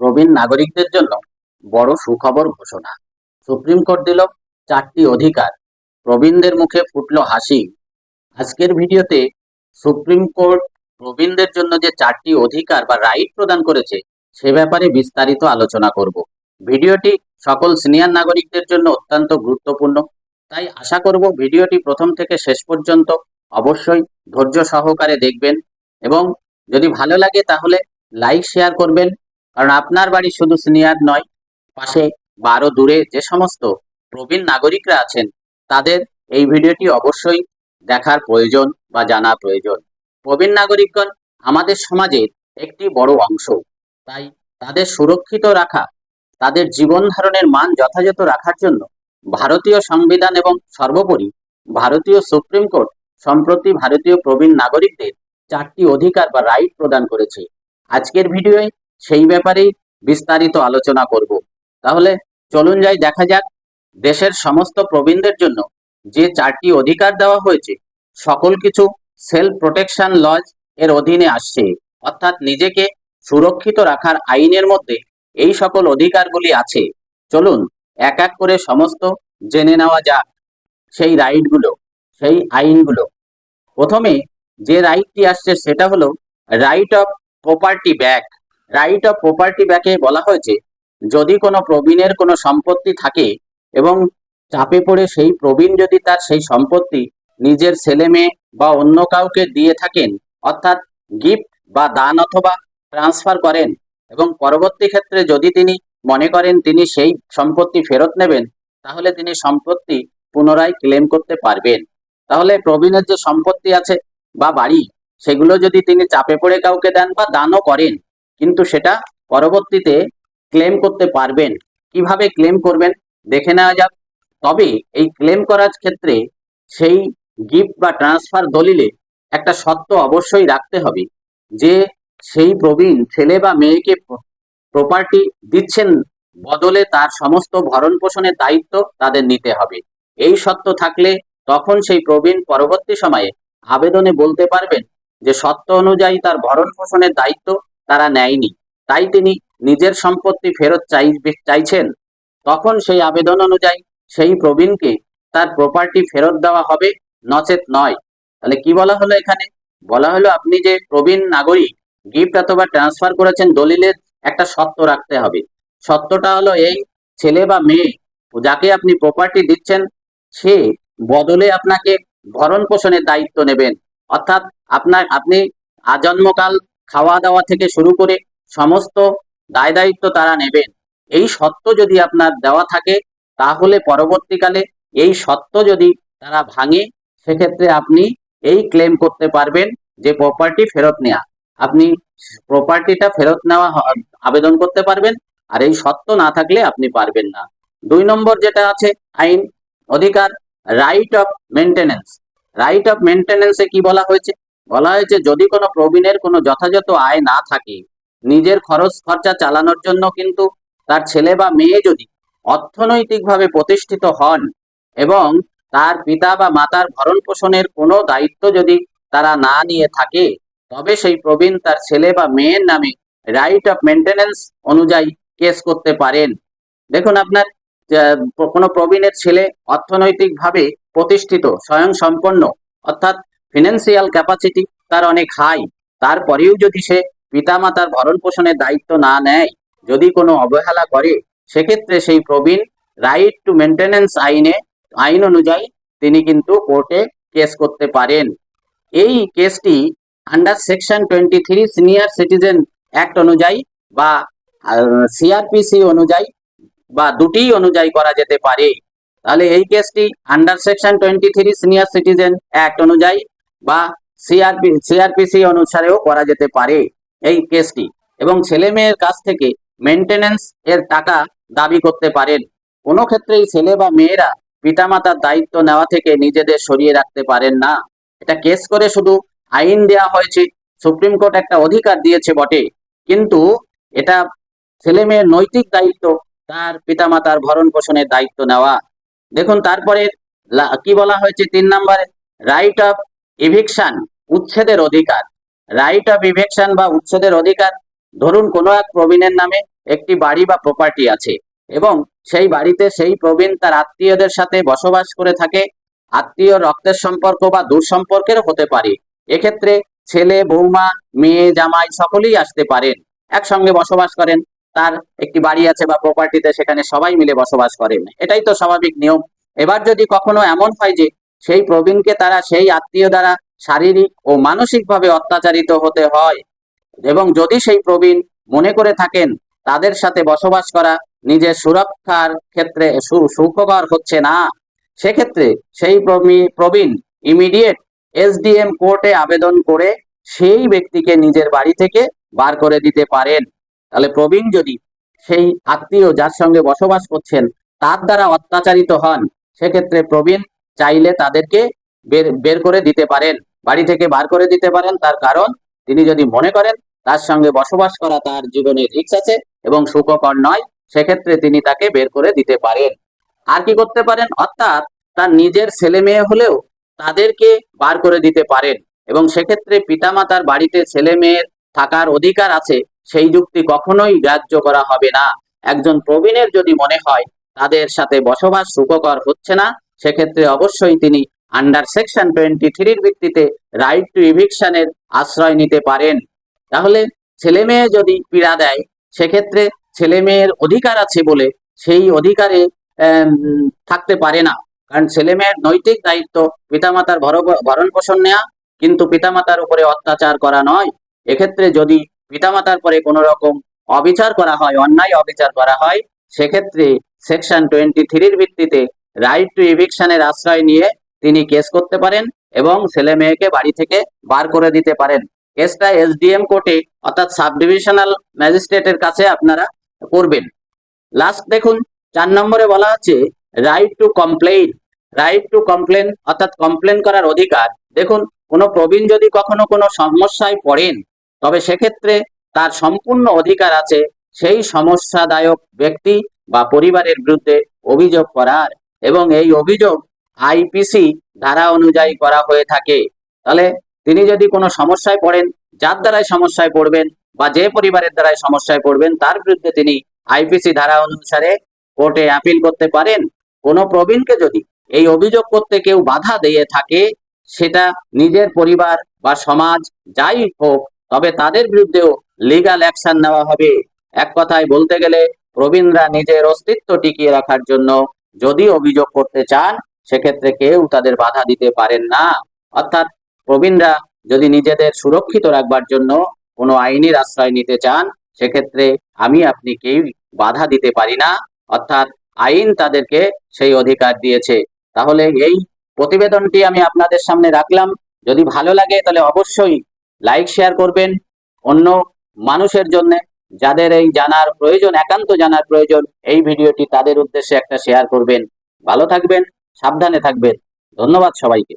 প্রবীণ নাগরিকদের জন্য বড় সুখবর ঘোষণা। সুপ্রিম কোর্ট দিল চারটি অধিকার। প্রবীণদের মুখে ফুটলো হাসি। আজকের ভিডিওতে সুপ্রিম কোর্ট প্রবীণদের জন্য যে চারটি অধিকার বা রাইট প্রদান করেছে, সে ব্যাপারে বিস্তারিত আলোচনা করব। ভিডিওটি সকল সিনিয়র নাগরিকদের জন্য অত্যন্ত গুরুত্বপূর্ণ। তাই আশা করব ভিডিওটি প্রথম থেকে শেষ পর্যন্ত অবশ্যই ধৈর্য সহকারে দেখবেন এবং যদি ভালো লাগে তাহলে লাইক, শেয়ার করবেন। কারণ আপনার বাড়ি শুধু সিনিয়র নয়, পাশে বারো দূরে যে সমস্ত প্রবীণ নাগরিকরা আছেন, তাদের এই ভিডিওটি অবশ্যই দেখার প্রয়োজন বা জানা প্রয়োজন। প্রবীণ নাগরিকগণ, আমাদের সমাজের একটি বড় অংশ। তাই তাদের সুরক্ষিত রাখা, তাদের জীবন ধারণের মান যথাযথ রাখার জন্য ভারতীয় সংবিধান এবং সর্বোপরি ভারতীয় সুপ্রিম কোর্ট সম্প্রতি ভারতীয় প্রবীণ নাগরিকদের চারটি অধিকার বা রাইট প্রদান করেছে। আজকের ভিডিওয়ে সেই ব্যাপারেই বিস্তারিত আলোচনা করব। তাহলে চলুন যাই, দেখা যাক। দেশের সমস্ত প্রবীণদের জন্য যে চারটি অধিকার দেওয়া হয়েছে, সকল কিছু সেলফ প্রোটেকশন লজ এর অধীনে আসছে। অর্থাৎ নিজেকে সুরক্ষিত রাখার আইনের মধ্যে এই সকল অধিকারগুলি আছে। চলুন এক এক করে সমস্ত জেনে নেওয়া যাক। সেই রাইটগুলো, সেই আইনগুলো। প্রথমে যে রাইটটি আসছে সেটা হলো right of property back. Right of property ব্যাকে বলা হয়েছে, যদি কোনো প্রবীণের কোনো সম্পত্তি থাকে এবং চাপে পড়ে সেই প্রবীণ যদি তার সেই সম্পত্তি নিজের ছেলে মেয়ে বা অন্য কাউকে দিয়ে থাকেন, অর্থাৎ গিফট বা দান অথবা ট্রান্সফার করেন এবং পরবর্তী ক্ষেত্রে যদি তিনি মনে করেন তিনি সেই সম্পত্তি ফেরত নেবেন, তাহলে তিনি সম্পত্তি পুনরায় ক্লেম করতে পারবেন। তাহলে প্রবীণের যে সম্পত্তি আছে বা বাড়ি, সেগুলো যদি তিনি চাপে পড়ে কাউকে দেন বা দানও করেন কিন্তু সেটা পরবর্তীতে ক্লেম করতে পারবেন। কীভাবে ক্লেম করবেন দেখে নেওয়া যাক। তবে এই ক্লেম করার ক্ষেত্রে সেই গিফট বা ট্রান্সফার দলিলে একটা শর্ত অবশ্যই রাখতে হবে যে সেই প্রবীণ ছেলে বা মেয়েকে প্রপার্টি দিচ্ছেন বদলে তার সমস্ত ভরণ পোষণের দায়িত্ব তাদের নিতে হবে। এই সত্য থাকলে তখন সেই প্রবীণ পরবর্তী সময়ে আবেদনে বলতে পারবেন যে সত্য অনুযায়ী তার ভরণ পোষণের দায়িত্ব তারা নেয়নি। তাই তিনি নিজের সম্পত্তি ফেরত চাই, চাইছেন। তখন সেই আবেদন অনুযায়ী সেই প্রবীণকে তার প্রপার্টি ফেরত দেওয়া হবে, নচেত নয়। তাহলে কি বলা হলো এখানে? বলা হলো আপনি যে প্রবীণ নাগরিক গিফট অথবা ট্রান্সফার করেছেন দলিলের একটা সত্য রাখতে হবে। সত্যটা হলো এই, ছেলে বা মেয়ে, যাকে আপনি প্রপার্টি দিচ্ছেন, সে বদলে আপনাকে ভরণ পোষণের দায়িত্ব নেবেন। অর্থাৎ আপনার, আপনি আজন্মকাল খাওয়া দাওয়া থেকে শুরু করে সমস্ত দায় দায়িত্ব তারা নেবেন। এই সত্য যদি আপনার দেওয়া থাকে, তাহলে পরবর্তীকালে এই সত্য যদি তারা ভাঙে, সেক্ষেত্রে আপনি এই ক্লেম করতে পারবেন যে প্রপার্টি ফেরত নেওয়া আপনি প্রপার্টিটা ফেরত নেওয়া আবেদন করতে পারবেন, আর এই সত্য না থাকলে আপনি পারবেন না। দুই নম্বর যেটা আছে, আইন অধিকার right of maintenance right of মেনটেনেন্সে কি বলা হয়েছে? বলা হয়েছে, যদি কোনো প্রবীণের কোনো যথাযথ আয় না থাকে, নিজের খরচ খরচা চালানোর জন্য কিন্তু তার ছেলে বা মেয়ে যদি অর্থনৈতিকভাবে প্রতিষ্ঠিত হন এবং তার পিতা বা মাতার ভরণ পোষণের কোনো দায়িত্ব যদি তারা না নিয়ে থাকে, তবে সেই প্রবীণ তার ছেলে বা মেয়ের নামে রাইট অফ মেনটেনেন্স অনুযায়ী কেস করতে পারেন। দেখুন আপনার কোনো প্রবীণের ছেলে অর্থনৈতিকভাবে প্রতিষ্ঠিত স্বয়ং সম্পন্ন অর্থাৎ ফিনান্সিয়াল ক্যাপাসিটি তার অনেক হাই তারপরেও যদি সে পিতামাতার ভরণ পোষণের দায়িত্ব না নেয়, যদি কোনো অবহেলা করে, সেক্ষেত্রে সেই প্রবীণ রাইট টু মেনটেনেন্স আইনে, আইন অনুযায়ী তিনি কিন্তু কোর্টে কেস করতে পারেন। এই কেসটি under section twenty three senior citizen act অনুযায়ী বা সিআরপিসি অনুযায়ী বা দুটি অনুযায়ী করা যেতে পারে। তাহলে এই কেসটি under section twenty three senior citizen act অনুযায়ী বা সিআরপি সিআরপিসি অনুসারেও করা যেতে পারে এই কেসটি। এবং ছেলে মেয়ের কাছ থেকে মেনটেনেন্স এর টাকা দাবি করতে পারেন। কোনো ক্ষেত্রেই ছেলে বা মেয়েরা পিতামাতার দায়িত্ব নেওয়া থেকে নিজেদের সরিয়ে রাখতে পারেন না। এটা কেস করে শুধু আইন দেয়া হয়েছে, সুপ্রিম কোর্ট একটা অধিকার দিয়েছে বটে। কিন্তু এটা ছেলে মেয়ের নৈতিক দায়িত্ব, তার পিতামাতার ভরণ পোষণের দায়িত্ব নেওয়া। দেখুন, তারপরে কি বলা হয়েছে? তিন নম্বরে রাইট অফ ইভিকশন উচ্ছেদের অধিকার। রাইট অফ ইভিকশন বা উচ্ছেদের অধিকার, ধরুন কোনো এক প্রবীণের নামে একটি বাড়ি বা প্রপার্টি আছে এবং সেই বাড়িতে সেই প্রবীণ তার আত্মীয়দের সাথে বসবাস করে থাকে, আত্মীয় রক্তের সম্পর্ক বা দূর সম্পর্কের হতে পারে। এক্ষেত্রে ছেলে, বৌমা, মেয়ে, জামাই সকলেই আসতে পারেন, একসঙ্গে বসবাস করেন। তার একটি বাড়ি আছে বা প্রপার্টিতে সেখানে সবাই মিলে বসবাস করেন। এটাই তো স্বাভাবিক নিয়ম। এবার যদি কখনো এমন হয় যে সেই প্রবীণকে তারা সেই আত্মীয় দ্বারা শারীরিক ও মানসিকভাবে অত্যাচারিত হতে হয়। এবং যদি সেই প্রবীণ মনে করে থাকেন, তাদের সাথে বসবাস করা নিজের সুরক্ষার ক্ষেত্রে সুখকর হচ্ছে না। সেক্ষেত্রে সেই প্রবীণ ইমিডিয়েট এসডিএম কোর্টে আবেদন করে সেই ব্যক্তিকে নিজের বাড়ি থেকে বার করে দিতে পারেন। তাহলে প্রবীণ যদি সেই আত্মীয় যার সঙ্গে বসবাস করছেন, তার দ্বারা অত্যাচারিত হন, সেক্ষেত্রে প্রবীণ চাইলে তাদেরকে বের বের করে দিতে পারেন, বাড়ি থেকে বার করে দিতে পারেন। তার কারণ, তিনি যদি মনে করেন তার সঙ্গে বসবাস করা তার জীবনে রিস্ক আছে এবং সুখকর নয়, সেক্ষেত্রে তিনি তাকে বের করে দিতে পারেন। আর কি করতে পারেন? অর্থাৎ তার নিজের ছেলে মেয়ে হলেও তাদেরকে বার করে দিতে পারেন। এবং সেক্ষেত্রে পিতামাতার বাড়িতে ছেলে মেয়ের থাকার অধিকার আছে, সেই যুক্তি কখনোই গ্রাহ্য করা হবে না। একজন প্রবীণের যদি মনে হয়, তাদের সাথে বসবাস সুখকর হচ্ছে না সেক্ষেত্রে অবশ্যই তিনি আন্ডার সেকশন টোয়েন্টি থ্রির ভিত্তিতে রাইট টু ইভিকশনের আশ্রয় নিতে পারেন। তাহলে ছেলে মেয়ে যদি পীড়া দেয়, সেক্ষেত্রে ছেলে মেয়ের অধিকার আছে বলে সেই অধিকারে থাকতে পারে না। কারণ ছেলে মেয়ের নৈতিক দায়িত্ব পিতামাতার ভর- ভরণ পোষণ নেওয়া কিন্তু পিতামাতার উপরে অত্যাচার করা নয়। এক্ষেত্রে যদি পিতামাতার পরে কোনো রকম অবিচার করা হয়, অন্যায় অবিচার করা হয়, সেক্ষেত্রে সেকশন টোয়েন্টি থ্রির ভিত্তিতে রাইট টু ইভিকশনের আশ্রয় নিয়ে তিনি কেস করতে পারেন এবং ছেলে মেয়েকে বাড়ি থেকে বার করে দিতে পারেন। কেসটা এসডিএম কোর্টে অর্থাৎ সাব ডিভিশনাল ম্যাজিস্ট্রেটের কাছে আপনারা করবেন। লাস্ট দেখুন, চার নম্বরে বলা আছে right to complain right to complain অর্থাৎ কমপ্লেন করার অধিকার। দেখুন, কোনো প্রবীণ যদি কখনো কোনো সমস্যায় পড়েন, তবে সেক্ষেত্রে তার সম্পূর্ণ অধিকার আছে সেই সমস্যাদায়ক ব্যক্তি বা পরিবারের বিরুদ্ধে অভিযোগ করার। এবং এই অভিযোগ আইপিসি ধারা অনুযায়ী করা হয়ে থাকে। তাহলে তিনি যদি কোনো সমস্যায় পড়েন, যার দ্বারাই সমস্যায় পড়বেন বা যে পরিবারের দ্বারাই সমস্যায় পড়বেন, তার বিরুদ্ধে তিনি আইপিসি ধারা অনুসারে কোর্টে আপিল করতে পারেন। কোনো প্রবীণকে যদি এই অভিযোগ করতে কেউ বাধা দিয়ে থাকে, সেটা নিজের পরিবার বা সমাজ যাই হোক, তবে তাদের বিরুদ্ধেও লিগাল অ্যাকশন নেওয়া হবে। এক কথায় বলতে গেলে প্রবীণরা নিজের অস্তিত্ব টিকিয়ে রাখার জন্য যদি অভিযোগ করতে চান, সেক্ষেত্রে কেউ তাদের বাধা দিতে পারেন না। অর্থাৎ প্রবীণরা যদি নিজেদের সুরক্ষিত রাখবার জন্য কোনো আইনের আশ্রয় নিতে চান, সেক্ষেত্রে আমি আপনি কেউ বাধা দিতে পারি না। অর্থাৎ আইন তাদেরকে সেই অধিকার দিয়েছে। তাহলে এই প্রতিবেদনটি আমি আপনাদের সামনে রাখলাম। যদি ভালো লাগে তাহলে অবশ্যই লাইক, শেয়ার করবেন। অন্য মানুষের জন্য যাদের এই জানার প্রয়োজন, একান্ত জানার প্রয়োজন, এই ভিডিওটি তাদের উদ্দেশ্যে একটা শেয়ার করবেন। ভালো থাকবেন, সাবধানে থাকবেন। ধন্যবাদ সবাইকে।